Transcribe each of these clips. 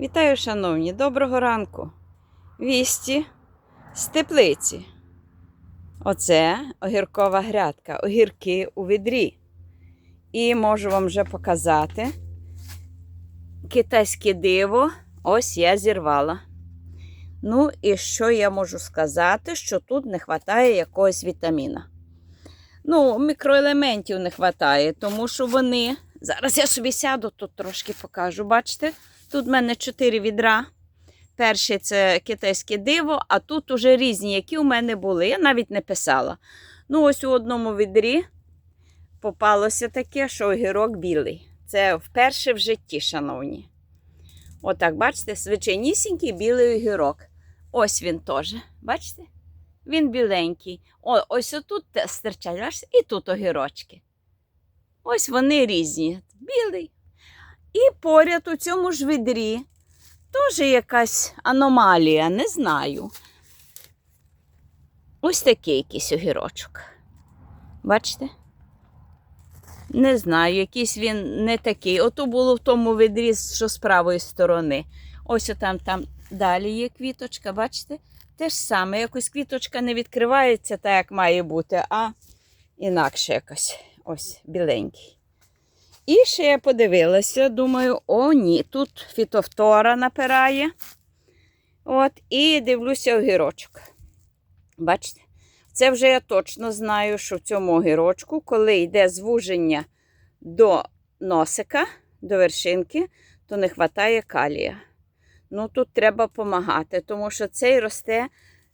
Вітаю, шановні, доброго ранку. Вісті з теплиці. Оце огіркова грядка, огірки у відрі. І можу вам вже показати китайське диво. Ось я зірвала. Ну, і що я можу сказати, що тут не вистачає якогось вітаміна. Ну, мікроелементів не вистачає, тому що вони. Зараз я собі сяду, тут трошки покажу. Бачите? Тут в мене чотири відра. Перше це китайське диво, а тут уже різні, які у мене були. Я навіть не писала. Ну, ось у одному відрі попалося таке, що огірок білий. Це вперше в житті, шановні. Отак, бачите, звичайнісінький білий огірок. Ось він теж. Бачите? Він біленький. О, ось отут стирчать, і тут огірочки. Ось вони різні. Білий. І поряд у цьому ж відрі теж якась аномалія, не знаю. Ось такий якийсь огірочок. Бачите? Не знаю, якийсь він не такий. Ото було в тому відрі, що з правої сторони. Ось там, там далі є квіточка, бачите? Те ж саме, якось квіточка не відкривається так, як має бути, а інакше якось ось біленький. І ще я подивилася, думаю, о, ні, тут фітофтора напирає. От, і дивлюся огірочок. Бачите? Це вже я точно знаю, що в цьому огірочку, коли йде звуження до носика, до вершинки, то не вистачає калія. Ну, тут треба допомагати, тому що цей росте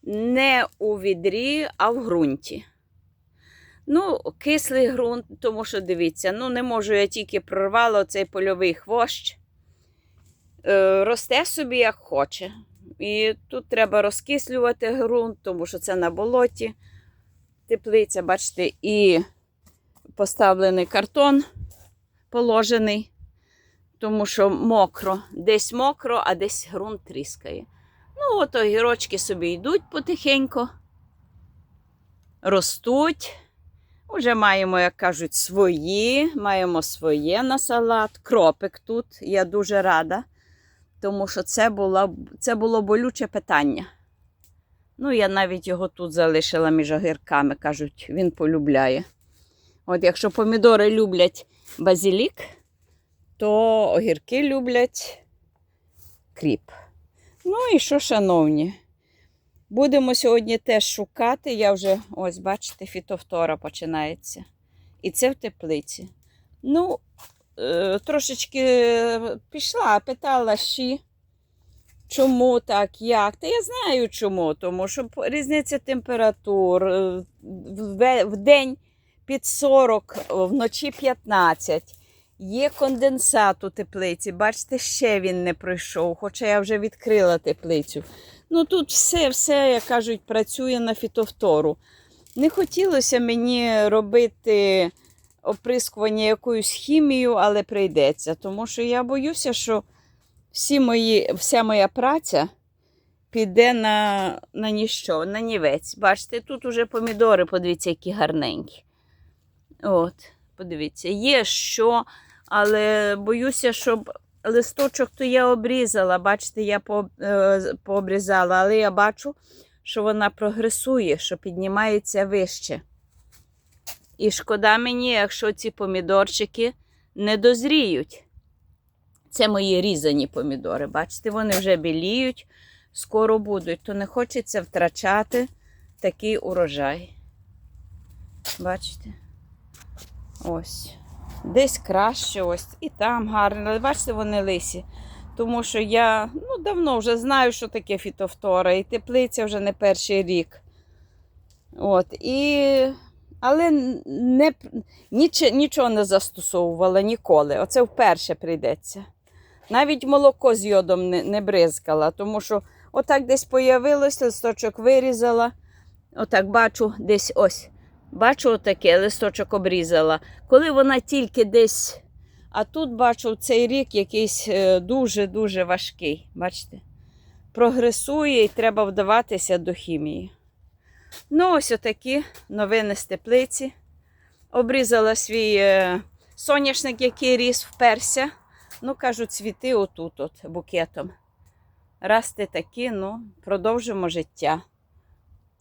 не у відрі, а в ґрунті. Ну, кислий ґрунт, тому що дивіться, ну не можу я тільки прорвала цей польовий хвощ. Е, росте собі як хоче. І тут треба розкислювати ґрунт, тому що це на болоті. Теплиця, бачите, і поставлений картон положений, тому що мокро, десь мокро, а десь ґрунт тріскає. Ну, от огірочки собі йдуть потихеньку, ростуть. Уже маємо, як кажуть, свої, маємо своє на салат. Кропик тут. Я дуже рада, тому що це було, це було болюче питання. Ну, я навіть його тут залишила між огірками, кажуть, він полюбляє. От якщо помідори люблять базилік, то огірки люблять кріп. Ну і що, шановні? Будемо сьогодні теж шукати. Я вже, ось, бачите, фітофтора починається. І це в теплиці. Ну, е, трошечки пішла, питала щі, чому так, як. Та я знаю чому, тому що різниця температур. е, в день під 40, вночі 15. Є конденсат у теплиці. Бачите, ще він не пройшов, хоча я вже відкрила теплицю. Ну тут все, все, як кажуть, працює на фітофтору. Не хотілося мені робити оприскування якоюсь хімією, але прийдеться, тому що я боюся, що всі мої, вся моя праця піде на, на ніщо, на нівець. Бачите, тут уже помідори, подивіться, які гарненькі. От, подивіться, є що, але боюся, щоб листочок то я обрізала. Бачите, я е, пообрізала, але я бачу, що вона прогресує, що піднімається вище. І шкода мені, якщо ці помідорчики не дозріють. Це мої різані помідори. Бачите, вони вже біліють, скоро будуть, то не хочеться втрачати такий урожай. Бачите? Ось. Десь краще, ось і там гарно. Але бачите, вони лисі. Тому що я ну, давно вже знаю, що таке фітофтора, і теплиця вже не перший рік. От, і... Але не, ніч, нічого не застосовувала ніколи. Оце вперше прийдеться. Навіть молоко з йодом не, не бризкала, тому що отак десь появилось, листочок вирізала. Отак бачу десь ось. Бачу отаке, листочок обрізала. Коли вона тільки десь. А тут бачу цей рік якийсь дуже-дуже важкий. Бачите? Прогресує і треба вдаватися до хімії. Ну, ось отакі новини з теплиці. Обрізала свій е, соняшник, який ріс вперся. Ну, кажуть, цвіти отут, от букетом. Раз ти такі, ну, продовжимо життя.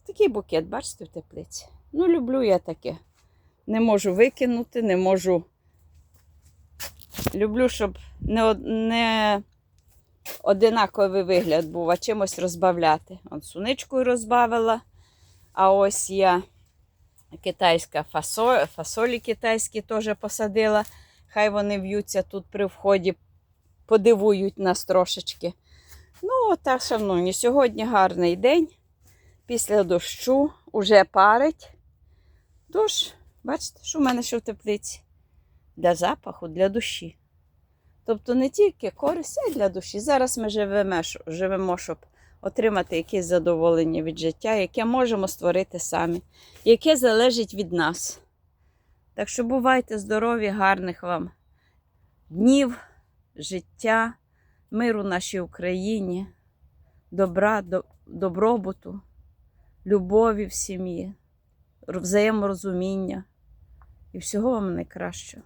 Такий букет, бачите, в теплиці. Ну, люблю я таке. Не можу викинути, не можу. Люблю, щоб не, не одинаковий вигляд був, а чимось розбавляти. От суничкою розбавила. А ось я китайська фасоль, фасолі китайські теж посадила. Хай вони в'ються тут при вході, подивують нас трошечки. Ну, так, шановні, сьогодні гарний день. Після дощу уже парить. Тож, бачите, що в мене ще в теплиці? Для запаху, для душі. Тобто не тільки користь, а й для душі. Зараз ми живемо, живемо, щоб отримати якесь задоволення від життя, яке можемо створити самі, яке залежить від нас. Так що бувайте здорові, гарних вам днів, життя, миру нашій Україні, добра, добробуту, любові в сім'ї, взаєморозуміння і всього вам найкращого.